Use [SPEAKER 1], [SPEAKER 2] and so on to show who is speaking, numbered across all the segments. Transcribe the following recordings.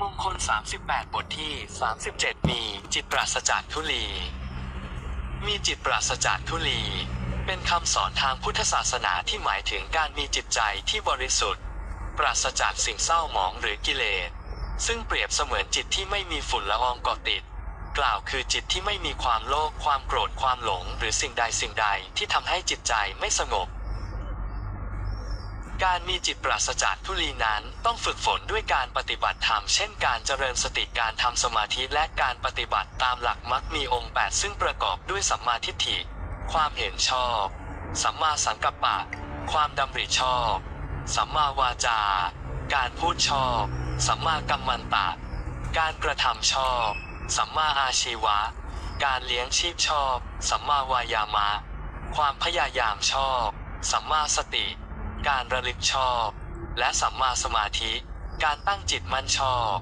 [SPEAKER 1] มงคล 38 บทที่ 37 มีจิตปราศจากทุลี มีจิตปราศจากทุลี เป็นคำสอนทางพุทธศาสนาที่หมายถึงการมีจิตใจที่บริสุทธิ์ ปราศจากสิ่งเศร้าหมองหรือกิเลส ซึ่งเปรียบเสมือนจิตที่ไม่มีฝุ่นละอองเกาะติด กล่าวคือจิตที่ไม่มีความโลภความโกรธความหลง หรือสิ่งใดสิ่งใดที่ทำให้จิตใจไม่สงบ การมีจิตปราศจากทุลีนั้นต้องฝึกฝนด้วยการปฏิบัติธรรมเช่นการเจริญสติการทำสมาธิและการปฏิบัติตามหลักมรรคมีองค์ 8 ซึ่งประกอบด้วยสัมมาทิฏฐิ ความเห็นชอบ สัมมาสังกัปปะ ความดำริชอบ สัมมาวาจา การพูดชอบ สัมมากัมมันตะ การกระทำชอบ สัมมาอาชีวะ การเลี้ยงชีพชอบ สัมมาวายามะ ความพยายามชอบ สัมมาสติ การระลึกชอบ และสัมมาสมาธิการตั้งจิตมั่นชอบ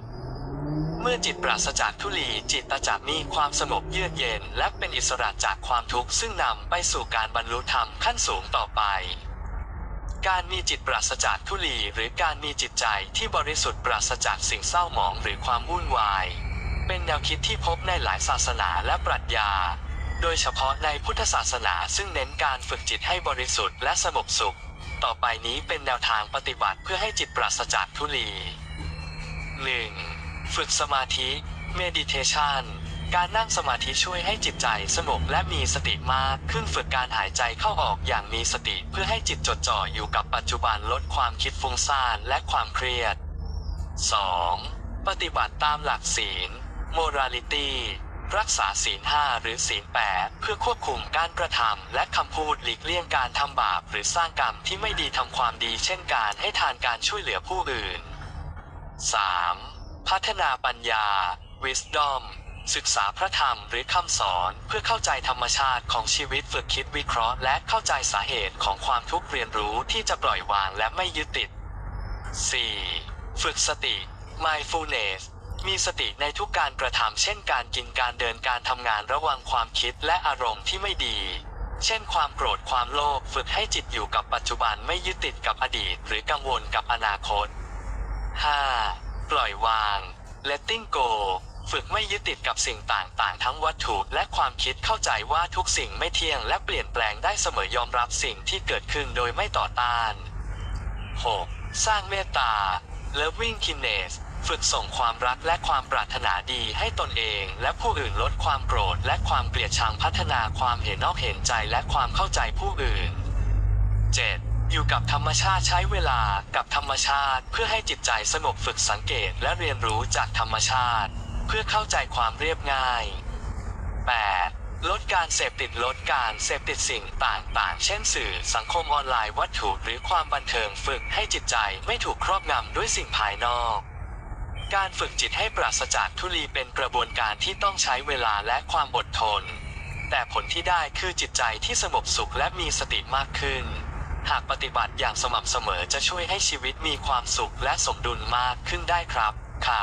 [SPEAKER 1] เมื่อจิตปราศจากทุลีจิตจะมีความสงบเยือกเย็น และเป็นอิสระจากความทุกข์ซึ่งนำไปสู่การบรรลุธรรมขั้นสูงต่อไป การมีจิตปราศจากทุลีหรือการมีจิตใจที่บริสุทธิ์ปราศจากสิ่งเศร้าหมองหรือความวุ่นวาย เป็นแนวคิดที่พบในหลายศาสนาและปรัชญา โดยเฉพาะในพุทธศาสนาซึ่งเน้นการฝึกจิตให้บริสุทธิ์และสงบสุข ต่อไปนี้เป็นแนวทางปฏิบัติเพื่อให้จิตปราศจากทุลี 1. ฝึกสมาธิ meditation การนั่งสมาธิช่วยให้จิตใจสงบและมีสติมากขึ้นฝึกการหายใจเข้าออกอย่างมีสติเพื่อให้จิตจดจ่ออยู่กับปัจจุบันลดความคิดฟุ้งซ่านและความเครียด 2. ปฏิบัติตามหลักศีล morality รักษาศีลห้าหรือศีลแปดเพื่อควบคุมการกระทำและคำพูดหลีกเลี่ยงการทำบาปหรือสร้างกรรมที่ไม่ดีทำความดี เช่นการให้ทานการช่วยเหลือผู้อื่น 3. พัฒนาปัญญา wisdom ศึกษาพระธรรมหรือคำสอนเพื่อเข้าใจธรรมชาติของชีวิตฝึกคิดวิเคราะห์ และเข้าใจสาเหตุของความทุกข์เรียนรู้ที่จะปล่อยวางและไม่ยึดติด 4. ฝึกสติ mindfulness มีสติในทุกการกระทำเช่นการกินการเดินการทำงานระวังความคิดและอารมณ์ที่ไม่ดี เช่นความโกรธความโลภฝึกให้จิตอยู่กับปัจจุบันไม่ยึดติดกับอดีต หรือกังวลกับอนาคต 5. ปล่อยวาง letting go ฝึกไม่ยึดติดกับสิ่งต่างๆ ทั้งวัตถุและความคิดเข้าใจว่าทุกสิ่งไม่เที่ยงและเปลี่ยนแปลงได้เสมอยอมรับสิ่งที่เกิดขึ้นโดยไม่ต่อต้าน 6. สร้างเมตตา loving kindness ฝึกส่งความรักและความปรารถนาดีให้ตนเอง และผู้อื่นลดความโกรธและความเกลียดชังพัฒนาความเห็นอกเห็นใจและความเข้าใจผู้อื่น 7. อยู่กับธรรมชาติใช้เวลากับธรรมชาติ เพื่อให้จิตใจสงบฝึกสังเกตและเรียนรู้จากธรรมชาติ เพื่อเข้าใจความเรียบง่าย 8. ลดการเสพติดลดการเสพติดสิ่งต่างๆ เช่นสื่อสังคมออนไลน์วัตถุหรือความบันเทิงฝึกให้จิตใจไม่ถูกครอบงำด้วยสิ่งภายนอก การฝึกจิตให้ปราศจากทุลีเป็นกระบวนการที่ต้องใช้เวลาและความอดทน แต่ผลที่ได้คือจิตใจที่สงบสุขและมีสติมากขึ้น หากปฏิบัติอย่างสม่ำเสมอจะช่วยให้ชีวิตมีความสุขและสมดุลมากขึ้นได้ครับค่ะ